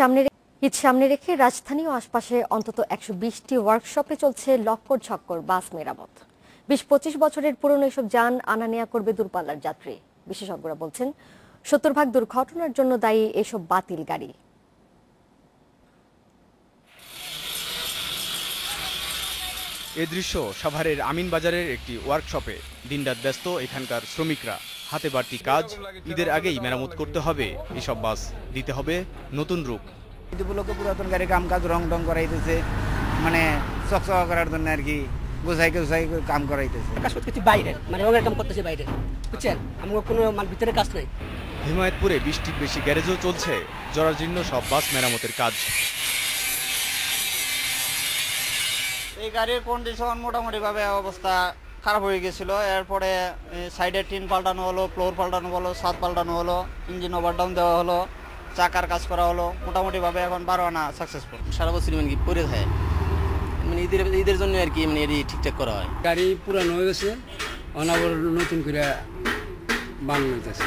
সামনে ঈদ সামনে রেখে রাজধানী ও আশপাশে অন্তত একশো বিশটি ওয়ার্কশপে চলছে লক্কর ছক্কর বাস মেরামত। বিশ পঁচিশ বছরের পুরনো এসব যান আনা নেয়া করবে দূরপাল্লার যাত্রী। বিশেষজ্ঞরা বলছেন, সত্তর ভাগ দুর্ঘটনার জন্য দায়ী এসব বাতিল গাড়ি। এ দৃশ্য সাভারের আমিন বাজারের একটি ওয়ার্কশপে দিনরাত ব্যস্ত এখানকার শ্রমিকরা। হাতে বাড়তি কাজ ঈদের আগেই মেরামত করতে হবে। এসব বাস দিতে হবে নতুন রূপ। ঈদ উপলক্ষে পুরাতন গাড়ি কাম কাজ রং টং করাইতেছে। মানে চকচকা করার জন্য আর কি গোছাই গোছাই কাম করাইতেছে। কাজ করতেছি বাইরে মানে রঙের কাম করতেছি বাইরে। বুঝছেন? আমার কোনো মানে ভিতরে কাজ নাই। হিমায়তপুরে বৃষ্টির বেশি গ্যারেজও চলছে। জরাজীর্ণ সব বাস মেরামতের কাজ। এই গাড়ির কন্ডিশন মোটামুটি ভাবে অবস্থা খারাপ হয়ে গেছিল। এরপরে সাইডের টিন পাল্টানো হলো ফ্লোর পাল্টানো হলো ছাদ পাল্টানো হলো ইঞ্জিন ওভারডাউন দেওয়া হলো চাকার কাজ করা হলো মোটামুটি ভাবে এখন বারো আনা সাকসেসফুল সারা বছর মানে কি পরে থাকে? মানে ঈদের ঈদের জন্য আর কি মানে এটি ঠিকঠাক করা হয়? গাড়ি পুরানো হয়ে গেছে অনাবর নতুন করে বানানো হইতেছে।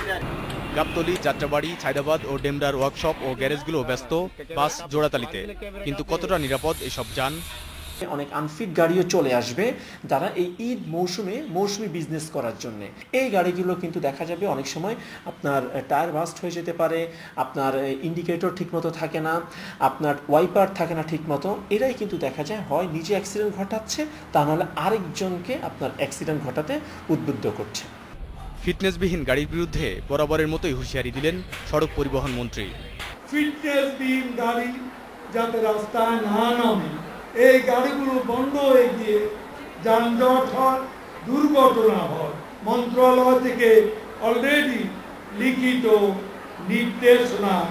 গাবতলি যাত্রাবাড়ি ছাইদাবাদ ও ডেমরার ওয়ার্কশপ ও গ্যারেজগুলো ব্যস্ত বাস জোড়াতালিতে। কিন্তু কতটা নিরাপদ এসব যান? অনেক আনফিট গাড়িও চলে আসবে যারা এই ঈদ মৌসুমে মৌসুমি বিজনেস করার জন্য। এই গাড়িগুলো কিন্তু দেখা যাবে অনেক সময় আপনার টায়ার বাস্ট হয়ে যেতে পারে আপনার ইন্ডিকেটর ঠিকমতো থাকে না আপনার ওয়াইপার থাকে না ঠিকমতো। এরাই কিন্তু দেখা যায় হয় নিজে অ্যাক্সিডেন্ট ঘটাচ্ছে তা নাহলে আরেকজনকে আপনার অ্যাক্সিডেন্ট ঘটাতে উদ্বুদ্ধ করছে। ফিটনেসবিহীন গাড়ির বিরুদ্ধে বরাবরের মতোই হুঁশিয়ারি দিলেন সড়ক পরিবহন মন্ত্রী। ফিটনেসবিহীন গাড়ি যাতে রাস্তায় না নামে। এই গাড়িগুলো বন্ধ হয়ে গিয়ে যানজট হয় দুর্ঘটনা হয় মন্ত্রণালয় থেকে অলরেডি লিখিত নির্দেশনা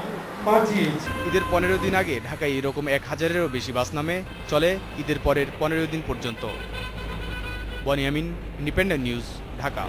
ঈদের পনেরো দিন আগে ঢাকায় এরকম এক হাজারেরও বেশি বাস নামে চলে ঈদের পরের পনেরো দিন পর্যন্ত। Boniamin, Independent News, Dhaka.